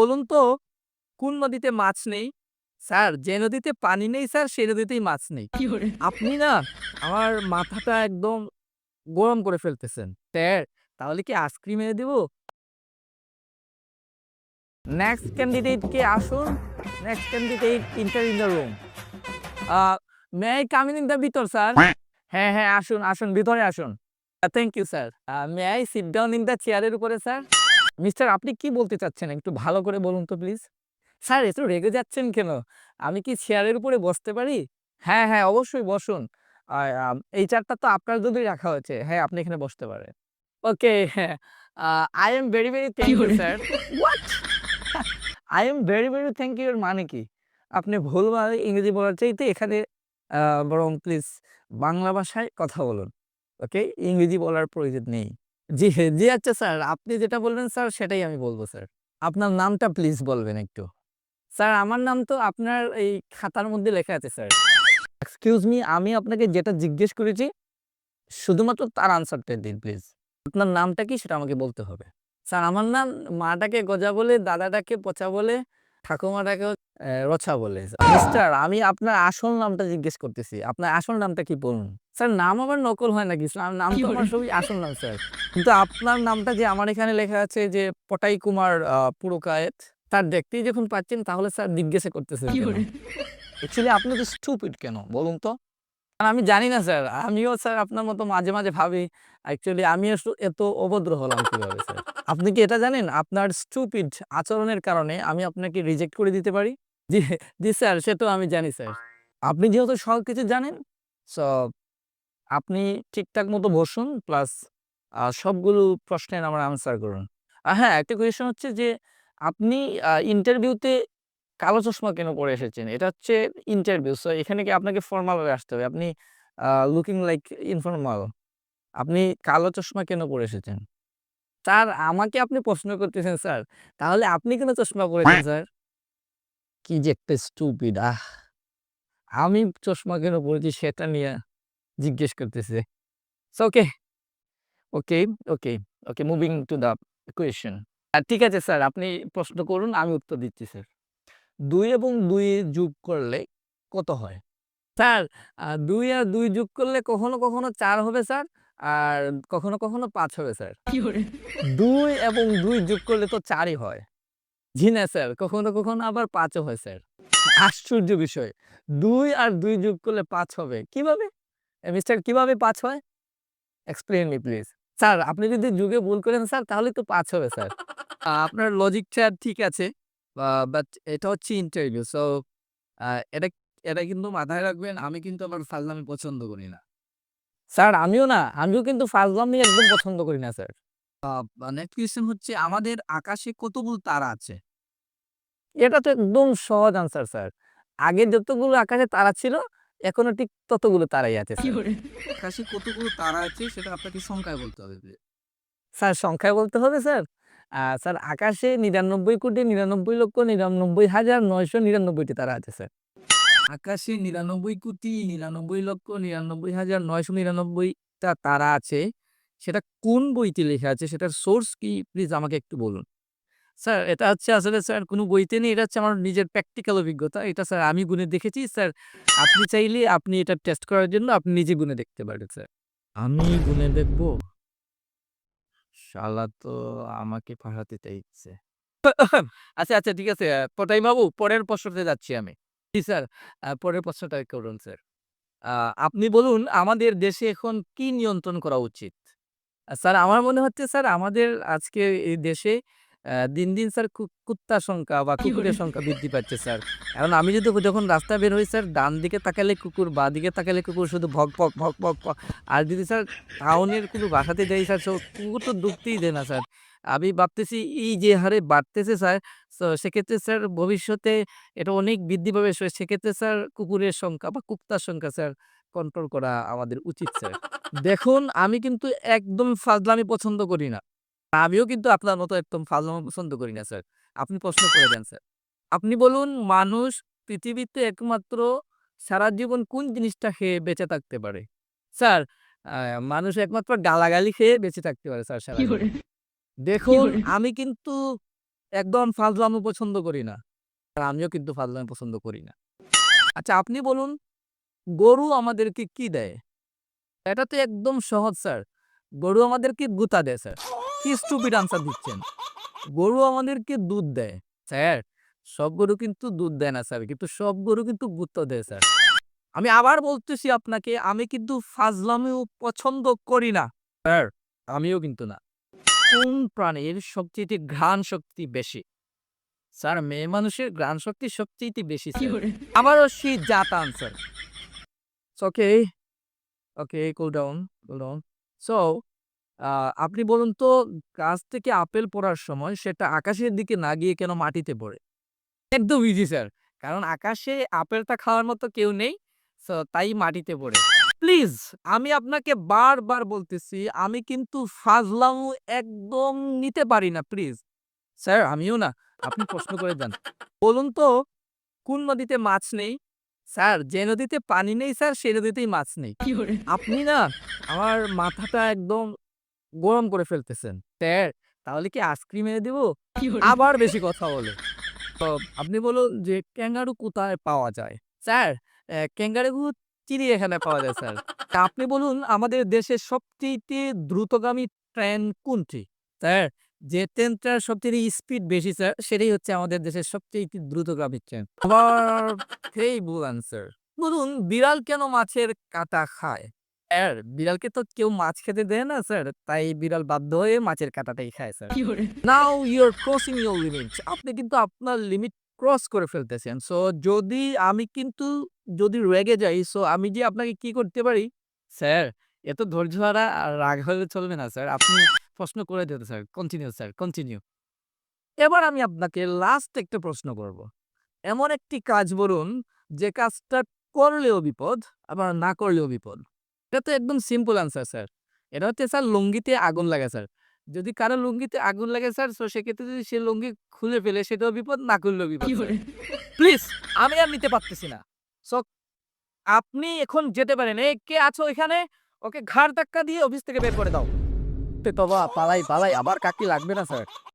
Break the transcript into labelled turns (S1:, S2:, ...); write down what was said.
S1: বলুন তো কোন নদীতে মাছ নেই? স্যার যে নদীতে পানি নেই স্যার সেই নদীতেই মাছ নেই। আপনি না আমার মাথাটা একদম গরম করে ফেলতেছেন। স্যার তাহলে কি আইসক্রিম এনে দিব? নেক্সট ক্যান্ডিডেট কে আসুন। Next candidate enter in the room. Uh may I come in the ভিতর স্যার? হ্যাঁ, হ্যাঁ আসুন, আসুন ভিতরে আসুন। Thank you sir. May I sit down in the চেয়ারের উপরে স্যার? মিস্টার আপনি কি বলতে চাচ্ছেন একটু ভালো করে বলুন তো প্লিজ? স্যার এত রেগে যাচ্ছেন কেন? আমি কি চেয়ারের উপরে বসতে পারি? হ্যাঁ, হ্যাঁ অবশ্যই বসুন। এই চারটা তো আপনার জন্যই রাখা হয়েছে। হ্যাঁ, আপনি এখানে বসতে পারেন। Okay. Uh I am very, very thank you sir. I am very very thank you এর মানে কি? আপনি ভুলভাল ইংরেজি বলার চাইতে এখানে বরং প্লিজ বাংলা ভাষায় কথা বলুন। ওকে? ইংরেজি বলার প্রয়োজন নেই। জি, জি আচ্ছা স্যার আপনি যেটা বলবেন স্যার সেটাই আমি বলব স্যার। আপনার নামটা প্লিজ বলবেন একটু। স্যার আমার নাম তো আপনার এই খাতার মধ্যে লেখা আছে স্যার। এক্সকিউজ মি আমি আপনাকে যেটা জিজ্ঞেস করেছি শুধুমাত্র তার আনসারটা দিন প্লিজ। আপনার নামটা কি সেটা আমাকে বলতে হবে। স্যার আমার নাম মাটাকে গজা বলে, দাদাটাকে পচা বলে, ঠাকুমাটাকে রচা বলে। মিস্টার আমি আপনার আসল নামটা জিজ্ঞেস করতেছি। আপনার আসল নামটা কি বলুন? স্যার নাম আবার নকল হয় নাকি? স্যার নাম তো আমার সবই আসল নাম স্যার। কিন্তু আপনার নামটা যে আমার এখানে লেখা আছে যে পটাই কুমার পুরকায়েত তার দেখতেই যখন পাচ্ছেন তাহলে স্যার জিজ্ঞাসা করতেছেন কেন? অ্যাকচুয়ালি আপনি তো স্টুপিড কেন বলুন তো? আমি জানি না স্যার। আমিও স্যার আপনার মতো মাঝে, মাঝে ভাবি অ্যাকচুয়ালি আমিও এত অভদ্র হলাম কীভাবে স্যার? আপনি কি এটা জানেন? আপনার স্টুপিড আচরণের কারণে আমি আপনাকে রিজেক্ট করে দিতে পারি? জি, জি স্যার সে তো আমি জানি স্যার। আপনি যেহেতু সবকিছু জানেন সো আপনি ঠিকঠাক মতো বসুন প্লাস সবগুলো প্রশ্নের আমার আনসার করুন। হ্যাঁ, একটা কোয়েশ্চেন হচ্ছে যে আপনি ইন্টারভিউতে কালো চশমা কেন পরে এসেছেন? এটা হচ্ছে ইন্টারভিউ। সো এখানে কি আপনাকে ফরমাল ভাবে আসতে হবে। আপনি লুকিং লাইক ইনফর্মাল আপনি কালো চশমা কেন পরে এসেছেন? স্যার আমাকে আপনি প্রশ্ন করতেছেন স্যার। তাহলে আপনি কেন চশমা পরেছেন স্যার? কি যে একটা স্টুপিড আহ! আমি চশমা কেন পড়েছি সেটা নিয়ে জিজ্ঞেস করতেছে। Okay, okay, okay, okay moving to the question. Uh ঠিক আছে স্যার আপনি প্রশ্ন করুন আমি উত্তর দিচ্ছি স্যার। দুই এবং দুই যোগ করলে কত হয়? স্যার দুই আর দুই যোগ করলে কখনো, কখনো চার হবে স্যার। আর কখনো, কখনো ৫ হবে স্যার। ২ এবং ২ যোগ করলে তো ৪ ই হয়। জি না স্যার কখনো, কখনো আবার ৫ ও হয় স্যার। আশ্চর্য বিষয়। ২ আর ২ যোগ করলে ৫ হবে। কীভাবে? মিস্টার কীভাবে ৫ হয়? Explain me please. স্যার আপনি যদি যুগে ভুল করেন স্যার তাহলে তো পাঁচ হবে স্যার। আপনার লজিকটা ঠিক আছে। বাট এটা হচ্ছে ইন্টারভিউ। সো এটা, এটা কিন্তু মাথায় রাখবেন আমি কিন্তু আবার ফাজলামি পছন্দ করি না। স্যার আমিও না। আমিও কিন্তু ফাজলামি একদম পছন্দ করি না স্যার। নেক্সট কোয়েশ্চেন হচ্ছে আমাদের আকাশে কতগুলো তারা আছে? এটা তো একদম সহজ আনসার স্যার। আগে যতগুলো আকাশে তারা ছিল এখনও ঠিক ততগুলো তারাই আছে।
S2: আকাশে কতগুলো তারা আছে সেটা আপনাকে সংখ্যায় বলতে হবে।
S1: স্যার সংখ্যায় বলতে হবে স্যার? স্যার আকাশে ৯৯ কোটি ৯৯ লক্ষ ৯৯ হাজার নয়শো নিরানব্বইটি তারা আছে স্যার।
S2: আকাশে ৯৯ কোটি ৯৯ লক্ষ ৯৯ হাজার ৯৯৯
S1: টা তারা আছে সেটা কোন বইতে লেখা আছে সেটার সোর্স কি প্লিজ আমাকে একটু বলুন। স্যার এটা হচ্ছে আসলে স্যার কোনো বইতে নেই। এটা হচ্ছে আমার নিজের প্র্যাকটিক্যাল অভিজ্ঞতা। এটা স্যার আমি গুনে দেখেছি। স্যার আপনি চাইলে আপনি এটা টেস্ট করার জন্য আপনি নিজে গুনে দেখতে পারেন স্যার। আমি গুনে দেখব? শালা তো আমাকে ফাঁসাতে চাইছে। আচ্ছা, আচ্ছা ঠিক আছে। পটাই বাবু পরের প্রশ্নতে যাচ্ছি আমি। জি স্যার আ পরের প্রশ্নটা করুন স্যার। আ আপনি বলুন আমাদের দেশে এখন কি নিয়ন্ত্রণ করা উচিত? আ স্যার আমার মনে হচ্ছে স্যার আমাদের আজকে এই দেশে আ দিন, দিন স্যার কু কুত্তার সংখ্যা বা কুকুরের সংখ্যা বৃদ্ধি পাচ্ছে স্যার। এখন আমি যদি যখন রাস্তায় বের হই স্যার ডান দিকে তাকালে কুকুর, বাঁদিকে তাকালে কুকুর শুধু ভক, ভক, ভক, ভক, ভক। আর যদি স্যার টাউনের কোনো বাসাতে যাই স্যার সো কুকুর তো ঢুকতেই দেয় না স্যার। আমি ভাবতেছি এই যে হারে বাড়তেছে স্যার সো সেক্ষেত্রে স্যার ভবিষ্যতে এটা অনেক বৃদ্ধি পাবে। সেক্ষেত্রে স্যার কুকুরের সংখ্যা বা কুত্তার সংখ্যা স্যার কন্ট্রোল করা আমাদের উচিত স্যার। দেখুন আমি কিন্তু একদম ফাজলামি পছন্দ করি না। আমিও কিন্তু আপনার মতো একদম ফাজলামো পছন্দ করি না স্যার। আপনি প্রশ্ন করে দেন স্যার। আপনি বলুন মানুষ পৃথিবীতে একমাত্র সারা জীবন কোন জিনিসটা খেয়ে বেঁচে থাকতে পারে? স্যার মানুষ একমাত্র গালাগালি খেয়ে বেঁচে থাকতে পারে স্যার সারা। দেখুন আমি কিন্তু একদম ফাজলামো পছন্দ করি না। আর আমিও কিন্তু ফাজলামো পছন্দ করি না। আচ্ছা আপনি বলুন গরু আমাদেরকে কি দেয়? এটা তো একদম সহজ স্যার। গরু আমাদেরকে গুতা দেয় স্যার। কি স্টুপিড আনসার দিচ্ছেন? গরু আমাদেরকে দুধ দেয় স্যার। সব গরু কিন্তু দুধ দেয় না স্যার। কিন্তু সব গরু কিন্তু গুত্ত দেয় স্যার। আমি আবার বলতেছি আপনাকে আমি কিন্তু ফাজলামিও পছন্দ করি না স্যার। আমিও কিন্তু না। কোন প্রাণীর সবচেয়ে ঘ্রাণ শক্তি বেশি? স্যার মেয়ে মানুষের ঘ্রাণ শক্তি সবচেয়ে বেশি আবারও সেই জাত answer. Okay okay cool down cool down so আপনি বলুন তো গাছ থেকে আপেল পড়ার সময় সেটা আকাশের দিকে না গিয়ে কেন মাটিতে পড়ে? একদম ইজি স্যার। কারণ আকাশে আপেলটা খাওয়ার মতো কেউ নেই সো তাই মাটিতে পড়ে। প্লিজ আমি আপনাকে বারবার বলতেছি আমি কিন্তু ফাজলামু একদম নিতে পারি না প্লিজ। স্যার আমিও না আপনি প্রশ্ন করে যান। বলুন তো কোন নদীতে মাছ নেই? স্যার যে নদীতে পানি নেই স্যার সে নদীতেই মাছ নেই। আপনি না আমার মাথাটা একদম গরম করে ফেলতেছেন। স্যার তাহলে কি আইসক্রিম এনে দেবো? আবার বেশি কথা বলে। তো আপনি বলুন যে ক্যাঙ্গারু কোথায় পাওয়া যায়? স্যার ক্যাঙ্গারু চিড়িয়াখানে পাওয়া যায় স্যার। তা আপনি বলুন আমাদের দেশের সবচেয়ে দ্রুতগামী ট্রেন কোনটি? স্যার যে ট্রেনটার সবচেয়ে স্পিড বেশি স্যার সেটাই হচ্ছে আমাদের দেশের সবচেয়ে দ্রুতগামী ট্রেন। আবার সেই ভুল আনসার বলুন বিড়াল কেন মাছের কাঁটা খায়? স্যার বিড়ালকে তো কেউ মাছ খেতে দেয় না স্যার তাই বিড়াল বাধ্য হয়ে মাছের কাঁটাটাই খায় sir. Now your crossing your limit আপনি কিন্তু আপনার লিমিট ক্রস করে ফেলতেছেন। সো যদি আমি কিন্তু যদি রেগে যাই সো আমি যে আপনাকে কি করতে পারি? স্যার এত ধৈর্য হারা আর রাগ হলে চলবে না স্যার। আপনি প্রশ্ন করে দিতে স্যার। Continue sir. কন্টিনিউ এবার আমি আপনাকে লাস্ট একটা প্রশ্ন করব। এমন একটি কাজ বলুন যে কাজটা করলেও বিপদ আবার না করলেও বিপদ। এটা তো একদম সিম্পল আনসার স্যার। এটা হচ্ছে স্যার লুঙ্গিতে আগুন লাগে স্যার। যদি কারও লুঙ্গিতে আগুন লাগে স্যার তো সেক্ষেত্রে যদি সে লুঙ্গি খুলে ফেলে সেটাও বিপদ না করলেও বিপদ প্লিজ আমি আর নিতে পারতেছি না। সো আপনি এখন যেতে পারেন। এই কে আছো এখানে? ওকে ঘাড় ধাক্কা দিয়ে অফিস থেকে বের করে দাও। তে তবা, পালাই পালাই, আবার কাকি লাগবে না, স্যার।